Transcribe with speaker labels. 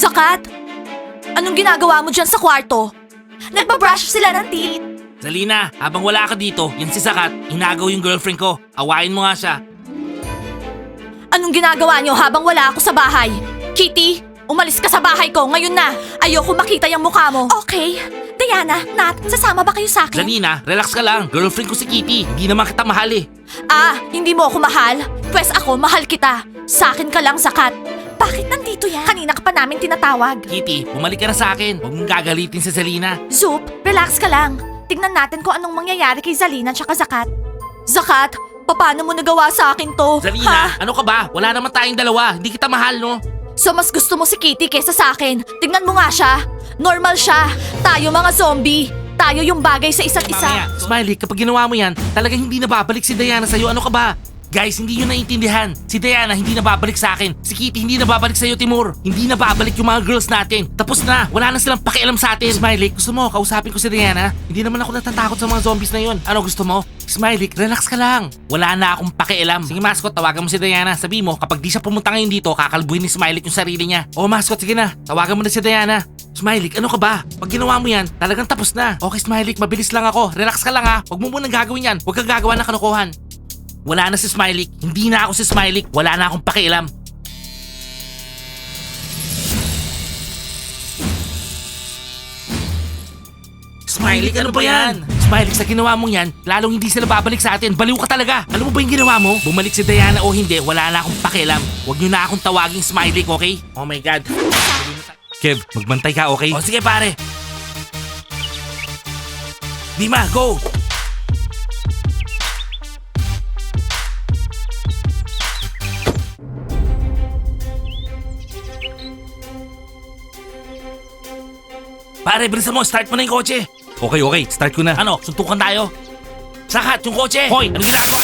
Speaker 1: Zakat? Anong ginagawa mo dyan sa kwarto? Nagbabrush sila ng teeth.
Speaker 2: Zalina, habang wala ka dito, yan si Sakat, inagaw yung girlfriend ko. Awayin mo nga siya.
Speaker 1: Anong ginagawa nyo habang wala ako sa bahay? Kitty, umalis ka sa bahay ko ngayon na. Ayoko makita yung mukha mo. Okay. Diana, Nat, sasama ba kayo sa akin?
Speaker 2: Zalina, relax ka lang. Girlfriend ko si Kitty. Hindi naman kita mahal eh.
Speaker 1: Ah, hindi mo ako mahal? Pwes ako, mahal kita. Sa akin ka lang, Zakat. Bakit nandito yan? Kanina ka pa namin tinatawag.
Speaker 2: Kitty, bumalik ka na sa akin. Huwag mong gagalitin si Zalina.
Speaker 1: Zoop, relax ka lang. Tignan natin kung anong mangyayari kay Zalina at Zakat. Zakat, paano mo nagawa sa akin to?
Speaker 2: Zalina,
Speaker 1: Ha?
Speaker 2: ano ka ba? Wala naman tayong dalawa. Hindi kita mahal, no?
Speaker 1: So mas gusto mo si Kitty kesa sa akin. Tignan mo nga siya. Normal siya. Tayo mga zombie. Tayo yung bagay sa isa't isa.
Speaker 2: Mamaya, Smiley, kapag ginawa mo yan, talagang hindi na babalik si Diana sa'yo. Ano ka ba? Guys, hindi yun naiintindihan. Si Diana hindi na babalik sa akin. Si Kitty hindi na babalik sa'yo, Timur. Hindi na babalik yung mga girls natin. Tapos na. Wala na silang pakialam sa atin. Smiley, gusto mo, kausapin ko si Diana? Hindi naman ako natatakot sa mga zombies na yun. Ano gusto mo? Smiley, relax ka lang. Wala na akong pakialam. Sige, mascot, tawagan mo si Diana. Sabi mo, kapag di siya pumunta ngayon dito, kakalbuhin ni Smiley yung sarili niya. Oh, mascot, sige na. Tawagan mo na si Diana. Smiley, ano ka ba? Pag ginawa mo yan, talagang tapos na. Okay, Smiley, mabilis lang ako. Relax ka lang ha. Huwag mo munang gagawin yan. Huwag kang gagawa ng kalokohan. Wala na si Smiley. Hindi na ako si Smiley. Wala na akong pakialam. Smiley, ano ba yan? Smiley, sa ginawa mong yan, lalong hindi sila babalik sa atin. Baliw ka talaga. Alam mo ba yung ginawa mo? Bumalik si Diana o hindi, wala na akong pakialam. Huwag niyo na akong tawaging Smiley, okay? Oh my God. Kev, magbantay ka, okay? O sige pare. Dima, go! Pare, bilisan mo. Start mo na yung kotse. Okay, okay. Start ko na. Ano? Suntukan tayo. Sakat, yung kotse. Hoy, ano ginagawa?